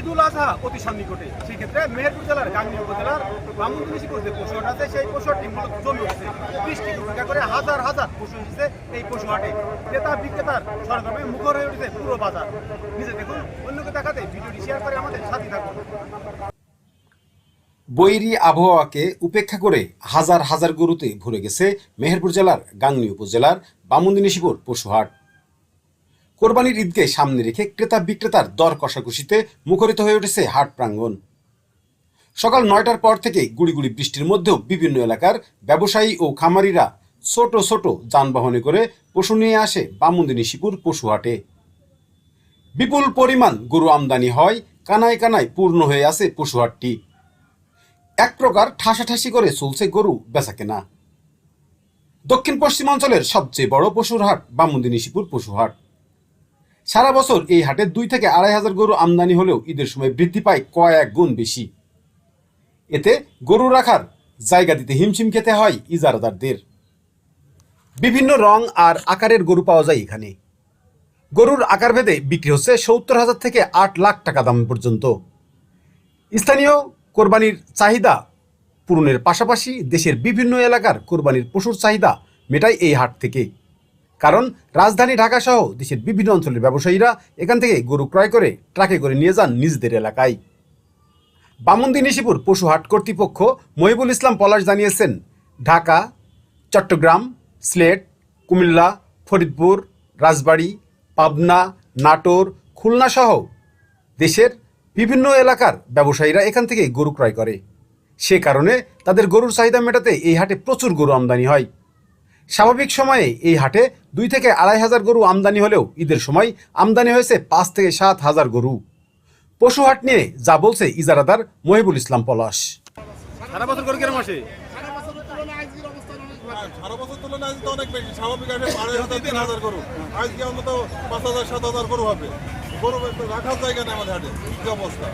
ঈদুল আজহা অতি সন্নিকটে। সেই ক্ষেত্রে মেহেরপুর জেলার গাংনী উপজেলার বামুনদিনী শিপুর যে পশুহাট আছে। সেই পশুহাটটি মূলত জমি উঠছে বৃষ্টি উপেক্ষা করে হাজার হাজার পশু এসেছে এই পশু হাটে। ক্রেতা বিক্রেতার সরগমে মুখর হয়ে উঠেছে পুরো বাজার। নিজে দেখুন, অন্যকে দেখাতে ভিডিওটি শেয়ার করে আমাদের সাথে থাকুন। বৈরী আবহাওয়াকে উপেক্ষা করে হাজার হাজার গরুতে ভরে গেছে মেহেরপুর জেলার গাংনী উপজেলার বামুন্দিনী শিবর পশুহাট কোরবানির ঈদকে সামনে রেখে ক্রেতা বিক্রেতার দর কষাকষিতে মুখরিত হয়ে উঠেছে হাট প্রাঙ্গণ। সকাল নয়টার পর থেকে গুড়ি গুড়ি বৃষ্টির মধ্যেও বিভিন্ন এলাকার ব্যবসায়ী ও খামারিরা ছোট ছোট যানবাহনে করে পশু নিয়ে আসে বামুন্দিনী শিপুর পশুহাটে বিপুল পরিমাণ গরু আমদানি হয়, কানায় কানায় পূর্ণ হয়ে আছে পশুহাটটি এক প্রকার ঠাসাঠাসি করে চলছে গরু বেচা কেনা দক্ষিণ পশ্চিমাঞ্চলের সবচেয়ে বড় পশুর হাট বামুন্দিনী শিপুর পশুহাট সারা বছর এই হাটে দুই থেকে আড়াই হাজার গরু আমদানি হলেও ঈদের সময় বৃদ্ধি পায় কয়েক গুণ বেশি। এতে গরু রাখার জায়গা দিতে হিমশিম খেতে হয় ইজারাদারদের। বিভিন্ন রং আর আকারের গরু পাওয়া যায় এখানে। গরুর আকার ভেদে বিক্রি হচ্ছে সত্তর হাজার থেকে আট লাখ টাকা দাম পর্যন্ত। স্থানীয় কোরবানির চাহিদা পূরণের পাশাপাশি দেশের বিভিন্ন এলাকার কোরবানির পশুর চাহিদা মেটায় এই হাট থেকে। কারণ রাজধানী ঢাকা সহ দেশের বিভিন্ন অঞ্চলের ব্যবসায়ীরা এখান থেকে গরু ক্রয় করে ট্রাকে করে নিয়ে যান নিজদের এলাকায়। বামন্দি নিশিপুর পশু হাট কর্তৃপক্ষ মহিবুল ইসলাম পলাশ জানিয়েছেন, ঢাকা, চট্টগ্রাম, সিলেট, কুমিল্লা, ফরিদপুর, রাজবাড়ী, পাবনা, নাটোর, খুলনা সহ দেশের বিভিন্ন এলাকার ব্যবসায়ীরা এখান থেকে গরু ক্রয় করে। সে কারণে তাদের গরুর চাহিদা মেটাতে এই হাটে প্রচুর গরু আমদানি হয়। স্বাভাবিক সময়ে এই হাটে দুই থেকে আড়াই হাজার গরু আমদানি হলেও ঈদের সময় আমদানি হয়েছে পাঁচ থেকে সাত হাজার গরু। পশু হাট নিয়ে যা বলছে ইজারাদার মহিবুল ইসলাম পলাশ। সারা বছর গরু কেরম আসে? সারা বছর তুলনায় আজকে তো অনেক বেশি। স্বাভাবিক আসে আড়াই হাজার তিন হাজার গরু। আজকে অন্তত পাঁচ হাজার সাত হাজার গরু হবে। গরু একটু রাখার জায়গা নেই আমাদের হাটে। কি অবস্থা?